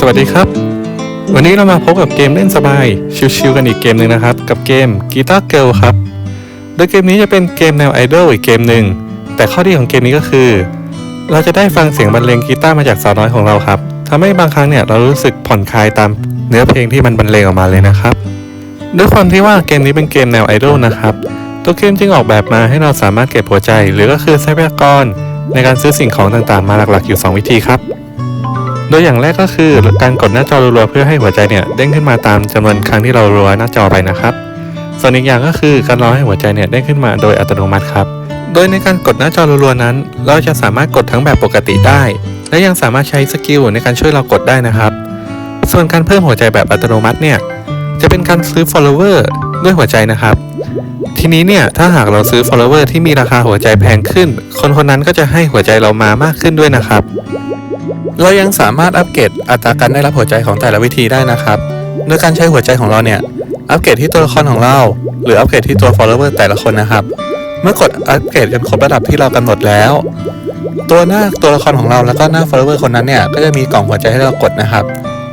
สวัสดีครับ วันนี้เรามาพบกับเกมเล่นสบาย ชิวๆกันอีกเกมหนึ่งนะครับ กับเกม Guitar Girl ครับ โดยเกมนี้จะเป็นเกมแนวไอดอลอีกเกมหนึ่ง แต่ข้อดีของเกมนี้ก็คือ เราจะได้ฟังเสียงบรรเลงกีตาร์มาจากสาวน้อยของเราครับทำให้บางครั้งเนี่ยเรารู้สึกผ่อนคลายตามเนื้อเพลงที่มันบรรเลงออกมาเลยนะครับ ด้วยความที่ว่าเกมนี้เป็นเกมแนวไอดอลนะครับ ตัวเกมจึงออกแบบมาให้เราสามารถเก็บหัวใจ หรือก็คือทรัพยากรในการซื้อสิ่งของต่างๆ มาหลักๆ อยู่ 2 วิธีครับ โดยอย่างแรกก็คือการกดหน้าจอรัวๆเพื่อให้หัวใจเนี่ยเด้งขึ้นมาตามจำนวนครั้งที่เรารัวหน้าจอไปนะครับ ส่วนอีกอย่างก็คือการรอให้หัวใจเนี่ยเด้งขึ้นมาโดยอัตโนมัติครับ โดยในการกดหน้าจอรัวๆนั้น เราจะสามารถกดทั้งแบบปกติได้ และยังสามารถใช้สกิลในการช่วยเรากดได้นะครับ ส่วนการเพิ่มหัวใจแบบอัตโนมัติเนี่ยจะเป็นการซื้อ follower ด้วยหัวใจนะครับ ทีนี้เนี่ยถ้าหากเราซื้อ follower ที่มีราคาหัวใจแพงขึ้น คนคนนั้นก็จะให้หัวใจเรามามากขึ้นด้วยนะครับ เรายังสามารถอัปเกรดอัตราการได้รับหัวใจของแต่ละวิธีได้นะครับ โดยการใช้หัวใจของเราเนี่ย อัปเกรดที่ตัวละครของเรา หรืออัปเกรดที่ตัว follower แต่ละคนนะครับ เมื่อกดอัปเกรดจนครบระดับที่เรากำหนดแล้ว ตัวหน้าตัวละครของเราแล้วก็หน้า follower คนนั้นเนี่ย ก็จะมีกล่องหัวใจให้เรากดนะครับ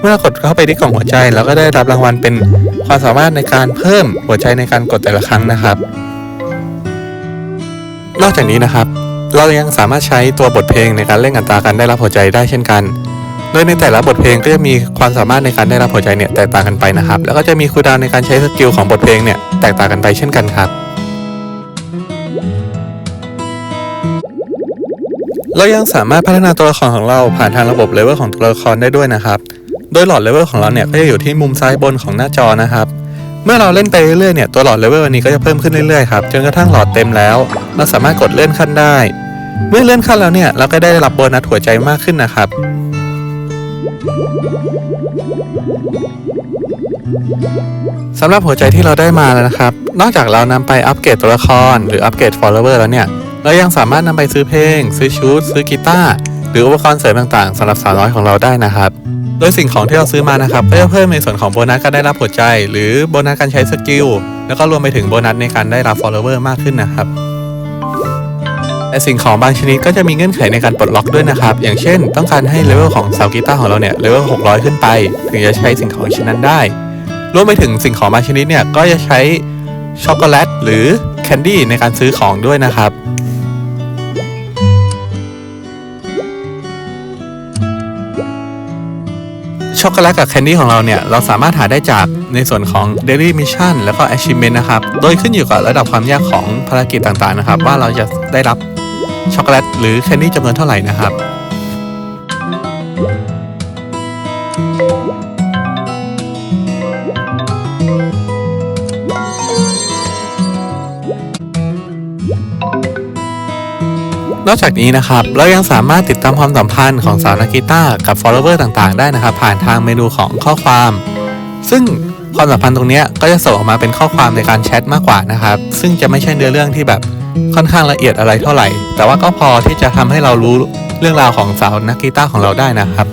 เมื่อกดเข้าไปที่กล่องหัวใจเราก็ได้รับรางวัลเป็นความสามารถในการเพิ่มหัวใจในการกดแต่ละครั้งนะครับ นอกจากนี้นะครับ เรายังสามารถใช้ตัวบทเพลงในการเร่งอัตราการได้รับหัวใจได้เช่นกัน โดยในแต่ละบทเพลงก็จะมีความสามารถในการได้รับหัวใจเนี่ยแตกต่างกันไปนะครับ แล้วก็จะมีคูดาวในการใช้สกิลของบทเพลงเนี่ยแตกต่างกันไปเช่นกันครับ เรายังสามารถพัฒนาตัวละครของเราผ่านทางระบบเลเวลของตัวละครได้ด้วยนะครับ โดยหลอดเลเวลของเราเนี่ยก็จะอยู่ที่มุมซ้ายบนของหน้าจอนะครับเมื่อเราเล่นไปเรื่อยๆเนี่ยตัวหลอดเลเวลอันนี้ก็จะเพิ่มขึ้นเรื่อยๆครับจนกระทั่งหลอดเต็มแล้ว เราสามารถกดเลื่อนขั้นได้ เมื่อเลื่อนขั้นแล้วเนี่ยเราก็ได้รับโบนัสหัวใจมากขึ้นนะครับ สำหรับหัวใจที่เราได้มาแล้วนะครับ นอกจากเรานำไปอัปเกรดตัวละคร หรืออัปเกรด follower แล้วเนี่ย เรายังสามารถนำไปซื้อเพลง ซื้อชุด ซื้อกีตาร์หรืออุปกรณ์เสริมต่างๆสำหรับสาวน้อยของเราได้นะครับ โดยสิ่งของที่เราซื้อมานะครับก็จะเพิ่มในส่วนของโบนัสการได้รับหัวใจ หรือโบนัสการใช้สกิลแล้วก็รวมไปถึงโบนัสในการได้รับ follower มากขึ้นนะครับ แต่สิ่งของบางชนิดก็จะมีเงื่อนไขในการปลดล็อกด้วยนะครับ อย่างเช่น ต้องการให้เลเวลของเสากีตาร์ของเราเนี่ยเลเวล600 ขึ้นไป ถึงจะใช้สิ่งของชิ้นนั้นได้ รวมไปถึงสิ่งของบางชนิดเนี่ยก็จะใช้ช็อกโกแลตหรือแคนดี้ในการซื้อของด้วยนะครับช็อกโกแลตกับแคนดี้ของเราเนี่ยเราสามารถหาได้จากในส่วนของ Daily Mission แล้วก็ Achievement นะครับ โดยขึ้นอยู่กับระดับความยากของภารกิจต่างๆนะครับ ว่าเราจะได้รับ ช็อกโกแลตหรือแคนดี้จำนวนเท่าไหร่นะครับ นอกจากนี้นะครับ เรายังสามารถติดตามความสัมพันธ์ของสาวนักกีตาร์กับ follower ต่างๆ ได้นะครับ ผ่านทางเมนูของข้อความ ซึ่งความสัมพันธ์ตรงนี้ก็จะส่งออกมาเป็นข้อความในการแชทมากกว่านะครับ ซึ่งจะไม่ใช่เนื้อเรื่องที่แบบ ค่อนข้างละเอียดอะไรเท่าไหร่ แต่ว่าก็พอที่จะทำให้เรารู้เรื่องราวของสาวนักกีตาร์ของเราได้นะครับ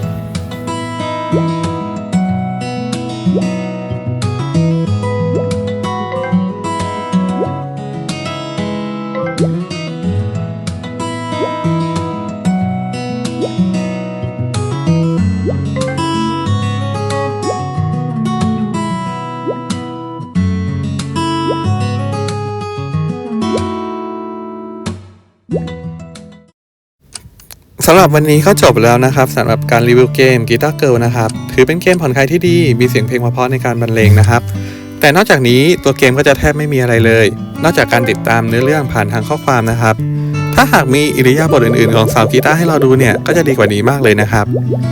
สำหรับวันนี้ก็จบแล้วนะครับสำหรับการรีวิวเกม Guitar Girl นะครับถือเป็นเกมผ่อนคลายที่ดี มีเสียงเพลงเพราะในการบรรเลงนะครับ แต่นอกจากนี้ตัวเกมก็จะแทบไม่มีอะไรเลย นอกจากการติดตามเนื้อเรื่องผ่านทางข้อความนะครับ ถ้าหากมีอิริยาบถอื่นๆ ของสาวกีตาร์ให้เราดูเนี่ยก็จะดีกว่านี้มากเลยนะครับ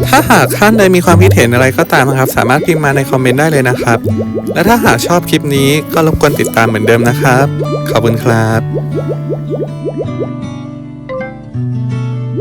ถ้าหากท่านใดมีความคิดเห็นอะไรก็ตามนะครับ สามารถพิมพ์มาในคอมเมนต์ได้เลยนะครับ และถ้าหากชอบคลิปนี้ก็รบกวนติดตามเหมือนเดิมนะครับ ขอบคุณครับ